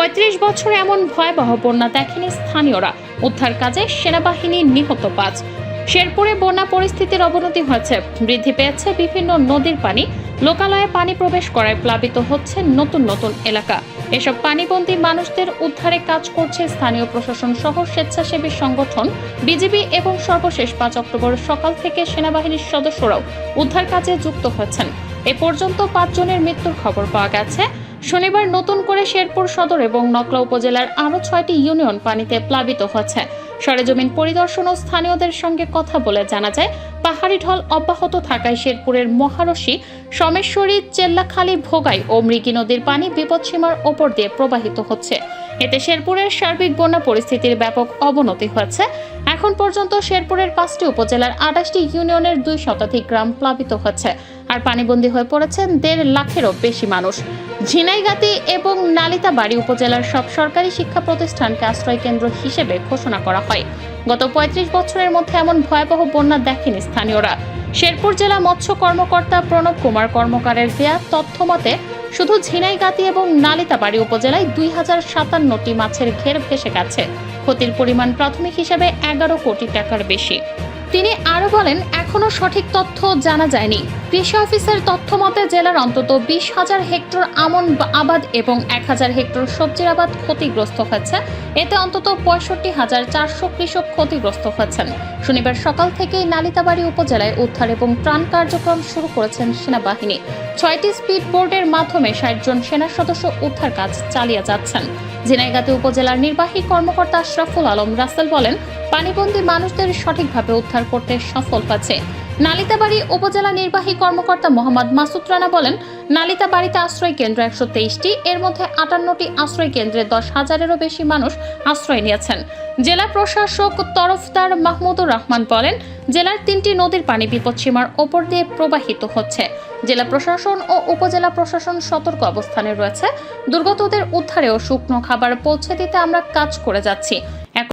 পঁয়ত্রিশ বছর এমন ভয়াবহ বন্যা দেখেনি স্থানীয়রা। উদ্ধার কাজে সেনাবাহিনী নিহত পাঁচ। শেরপুরে বন্যা পরিস্থিতির অবনতি হয়েছে। বৃদ্ধি পেয়েছে বিভিন্ন নদীর পানি। লোকালয়ে পানি প্রবেশ করায় প্লাবিত হচ্ছে নতুন নতুন এলাকা। এসব পানিবন্দী মানুষদের উদ্ধারে কাজ করছে স্থানীয় প্রশাসন সহ স্বেচ্ছাসেবী সংগঠন, বিজিবি এবং সর্বশেষ পাঁচ অক্টোবর সকাল থেকে সেনাবাহিনীর সদস্যরাও উদ্ধার কাজে যুক্ত হয়েছেন। এ পর্যন্ত পাঁচজনের মৃত্যুর খবর পাওয়া গেছে। শনিবার নতুন করে শেরপুর সদর এবং নকলা উপজেলার আরও ছয়টি ইউনিয়ন পানিতে প্লাবিত হচ্ছে। সরেজমিন পরিদর্শন ও স্থানীয়দের সঙ্গে কথা বলে জানা যায়, পাহাড়ি ঢল অব্যাহত থাকায় শেরপুরের মহারশী, সমেশ্বরী, চেল্লাখালী, ভোগাই ও মৃগী নদীর পানি বিপদসীমার ওপর দিয়ে প্রবাহিত হচ্ছে। এতে শেরপুরের সার্বিক বন্যা পরিস্থিতির ব্যাপক অবনতি হয়েছে। এখন পর্যন্ত শেরপুরের পাঁচটি উপজেলার আঠাশটি ইউনিয়নের দুই শতাধিক গ্রাম প্লাবিত হচ্ছে। আর পানিবন্দী হয়ে পড়েছেন দেড় লাখেরও বেশি মানুষ। ঝিনাইগাতি এবং নালিতাবাড়ি উপজেলার সব সরকারি শিক্ষা প্রতিষ্ঠানকে আশ্রয় কেন্দ্র হিসেবে ঘোষণা করা হয়। গত পঁয়ত্রিশ বছরের মধ্যে এমন ভয়াবহ বন্যা দেখেনি স্থানীয়রা। শেরপুর জেলা মৎস্য কর্মকর্তা প্রণব কুমার কর্মকারের দেয়া তথ্য মতে, শুধু ঝিনাইগাতি এবং নালিতাবাড়ি উপজেলায় দুই হাজার সাতান্নটি মাছের ঘের ভেসে গেছে। ক্ষতির পরিমাণ প্রাথমিক হিসাবে এগারো কোটি টাকার বেশি। তিনি আরও বলেন, এখনও সঠিক তথ্য জানা যায়নি। কৃষি অফিসের তথ্য মতে, জেলার অন্তত বিশ হাজার হেক্টর আমন আবাদ এবং এক হাজার হেক্টর সবজির আবাদ ক্ষতিগ্রস্ত হয়েছে। এতে অন্তত পঁয়ষট্টি হাজার চারশো কৃষক ক্ষতিগ্রস্ত হয়েছেন। শনিবার সকাল থেকেই নালিতাবাড়ি উপজেলায় উদ্ধার এবং ত্রাণ কার্যক্রম শুরু করেছেন সেনাবাহিনী। ছয়টি স্পিড বোর্ডের মাধ্যমে ষাট জন সেনা সদস্য উদ্ধার কাজ চালিয়ে যাচ্ছেন। ঝিনাইগাতি উপজেলার নির্বাহী কর্মকর্তা আশরাফুল আলম রাসেল বলেন, পানিবন্দী মানুষদের সঠিকভাবে উদ্ধার করতে সফল পাচ্ছে নালিতাবাড়ি উপজেলা নির্বাহী কর্মকর্তা মোহাম্মদ মাসুদ রানা বলেন, নালিতাবাড়িতে আশ্রয় কেন্দ্র একশো তেইশটি, এর মধ্যে আটান্নটি আশ্রয় কেন্দ্রে দশ হাজারেরও বেশি মানুষ আশ্রয় নিয়েছেন। জেলা প্রশাসক তরফদার মাহমুদুর রহমান বলেন, জেলার তিনটি নদীর পানি বিপদসীমার ওপর দিয়ে প্রবাহিত হচ্ছে। জেলা প্রশাসন ও উপজেলা প্রশাসন সতর্ক অবস্থানে রয়েছে। দুর্গতদের উদ্ধারে ও শুকনো খাবার পৌঁছে দিতে আমরা কাজ করে যাচ্ছি।